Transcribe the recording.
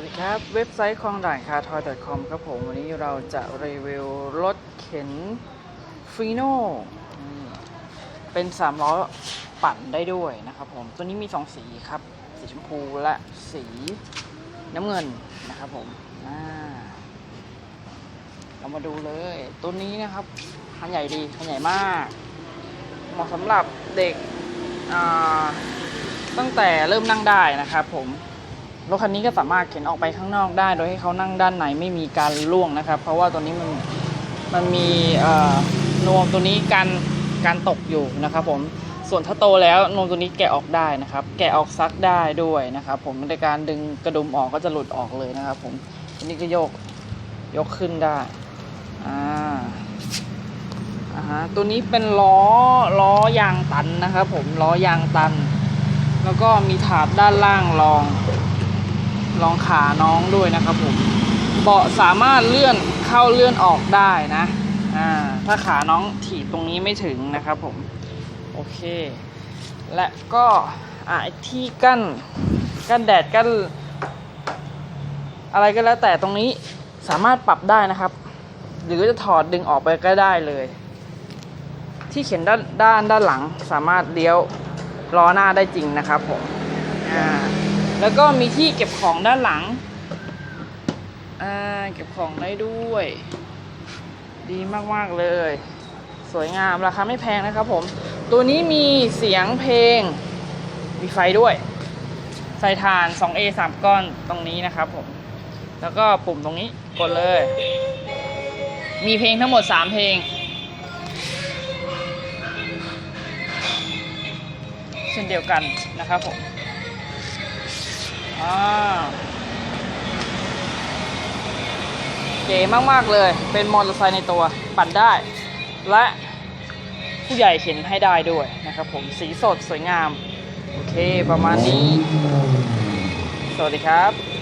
วัสดีครับ เว็บไซต์คลองด่านคาทอย .com ครับผม วันนี้เราจะรีวิวรถเข็นฟีโน่เป็น3ล้อปั่นได้ด้วยนะครับผม ตัวนี้มี 2 สีครับ สีชมพูและสีน้ำเงินนะครับผมเรามาดูเลย ตัวนี้นะครับคันใหญ่ดีคันใหญ่มาก เหมาะสำหรับเด็กตั้งแต่เริ่มนั่งได้นะครับผม รถคันนี้ก็สามารถเข็นออกไปข้างนอกได้ โดยให้เขานั่งด้านในไม่มีการล่วงนะครับ เพราะว่าตัวนี้มันมันมีนวมตัวนี้การการตกอยู่นะครับ ผมส่วนถ้าโตแล้วนวมตัวนี้แกะออกได้นะครับ แกะออกซักได้ด้วยนะครับ ผมในการดึงกระดุมออกก็จะหลุดออกเลยนะครับ ผมตัวนี้ก็โยกยกขึ้นได้อ่าอ่าฮะตัวนี้เป็นล้อล้อยางตันนะครับ ผมล้อยางตัน แล้วก็มีถาดด้านล่างรอง รองขาน้องด้วยนะครับผมเบาะสามารถเลื่อนเข้าเลื่อนออกได้นะอ่าถ้าขาน้องถีบตรงนี้ไม่ถึงนะครับผมโอเค และก็อ่าที่กั้นกั้นแดดกั้นอะไรก็แล้วแต่ตรงนี้สามารถปรับได้นะครับ หรือจะถอดดึงออกไปก็ได้เลย ที่เขียนด้านด้านด้านหลังสามารถเลี้ยวล้อหน้าได้จริงนะครับผม แล้วก็มีที่เก็บของด้านหลัง อ่า เก็บของได้ด้วย ดีมาก ๆ เลย สวยงาม ราคาไม่แพงนะครับผม ตัวนี้มีเสียงเพลง มีไฟด้วย ใส่ถ่าน 2A 3 ก้อนตรงนี้นะครับผม แล้วก็ปุ่มตรงนี้ กดเลย มีเพลงทั้งหมด 3 เพลง เช่นเดียวกันนะครับผม อ่าเก๋มากๆเลย เป็นมอเตอร์ไซค์ในตัวปั่นได้ และผู้ใหญ่เข็นให้ได้ด้วยนะครับผมสีสดสวยงาม โอเคประมาณนี้ สวัสดีครับ